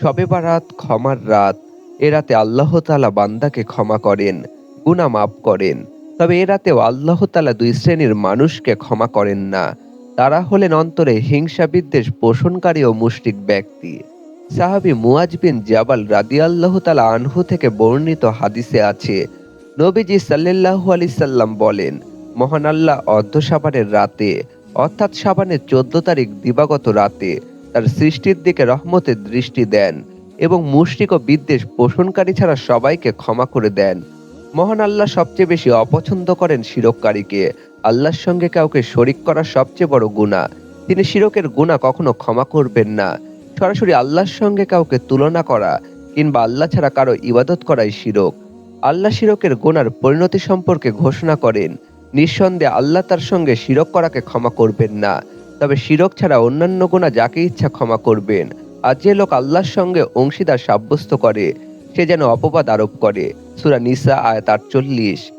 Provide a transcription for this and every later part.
শবে বারাত ক্ষমার রাত। এ রাতে আল্লাহ তালা বান্দাকে ক্ষমা করেন, গুনাহ মাফ করেন। তবে এ রাতেও আল্লাহ তালা দুই শ্রেণির মানুষকে ক্ষমা করেন না। তারা হলেন অন্তরে হিংসা বিদ্বেষ পোষণকারী ও মুশরিক ব্যক্তি। সাহাবি মুয়াজ বিন জাবাল রাদি আল্লাহ তালা আনহু থেকে বর্ণিত হাদিসে আছে। নবীজি সাল্লাল্লাহু আলি সাল্লাম বলেন, মহান আল্লাহ অর্ধ সাবানের রাতে, অর্থাৎ সাবানের চোদ্দ তারিখ দিবাগত রাতে তার সৃষ্টির দিকে রহমতের দৃষ্টি দেন এবং মুশরিক ও বিদ্বেষ পোষণকারী ছাড়া সবাইকে ক্ষমা করে দেন। মহান আল্লাহ সবচেয়ে বেশি অপছন্দ করেন শিরককারীকে আল্লাহর সঙ্গে কাউকে শরিক করা সবচেয়ে বড় গুণা তিনি শিরকের গুণা কখনো ক্ষমা করবেন না। সরাসরি আল্লাহর সঙ্গে কাউকে তুলনা করা কিংবা আল্লাহ ছাড়া কারও ইবাদত করাই শিরক। আল্লাহ শিরকের গোনার পরিণতি সম্পর্কে ঘোষণা করেন। নিঃসন্দেহে আল্লাহ তার সঙ্গে শিরক করাকে ক্ষমা করবেন না। তবে শিরক ছাড়া অন্যান্য গোনা যাকে ইচ্ছা ক্ষমা করবেন। আর যে লোক আল্লাহর সঙ্গে অংশীদার সাব্যস্ত করে, সে যেন অপবাদ আরোপ করে। সুরা নিসা, আয়াত আটচল্লিশ।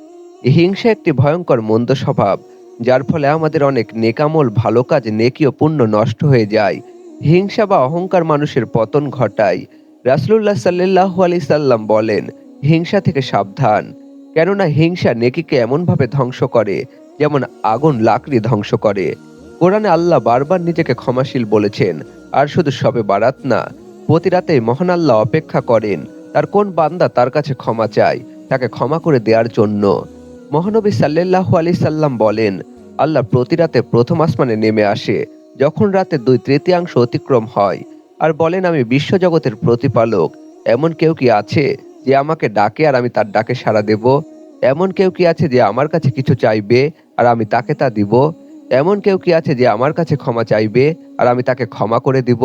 হিংসা একটি ভয়ঙ্কর মন্দ স্বভাব, যার ফলে আমাদের অনেক নেকামল, ভালো কাজ, নেকি ও পুণ্য নষ্ট হয়ে যায়। হিংসা বা অহংকার মানুষের পতন ঘটায়। রাসলুল্লাহ সাল্লাহ আলি সাল্লাম বলেন, হিংসা থেকে সাবধান। কেননা হিংসা নেকিকে এমনভাবে ধ্বংস করে, যেমন আগুন লাকড়ি ধ্বংস করে। কোরআনে আল্লাহ বারবার নিজেকে ক্ষমাশীল বলেছেন, আর শুধু সবে বারাত না, প্রতি রাতে মহান আল্লাহ অপেক্ষা করেন, তার কোন বান্দা তার কাছে ক্ষমা চায়, তাকে ক্ষমা করে দেওয়ার জন্য। মহানবী সাল্লাল্লাহু আলি সাল্লাম বলেন, আল্লাহ প্রতি রাতে প্রথম আসমানে নেমে আসে, যখন রাতে দুই তৃতীয়াংশ অতিক্রম হয়, আর বলেন, আমি বিশ্বজগতের প্রতিপালক, এমন কেউ কি আছে যে আমাকে ডাকে আর আমি তার ডাকে সাড়া দেব? এমন কেউ কি আছে যে আমার কাছে কিছু চাইবে আর আমি তাকে তা দিব? এমন কেউ কি আছে যে আমার কাছে ক্ষমা চাইবে আর আমি তাকে ক্ষমা করে দিব?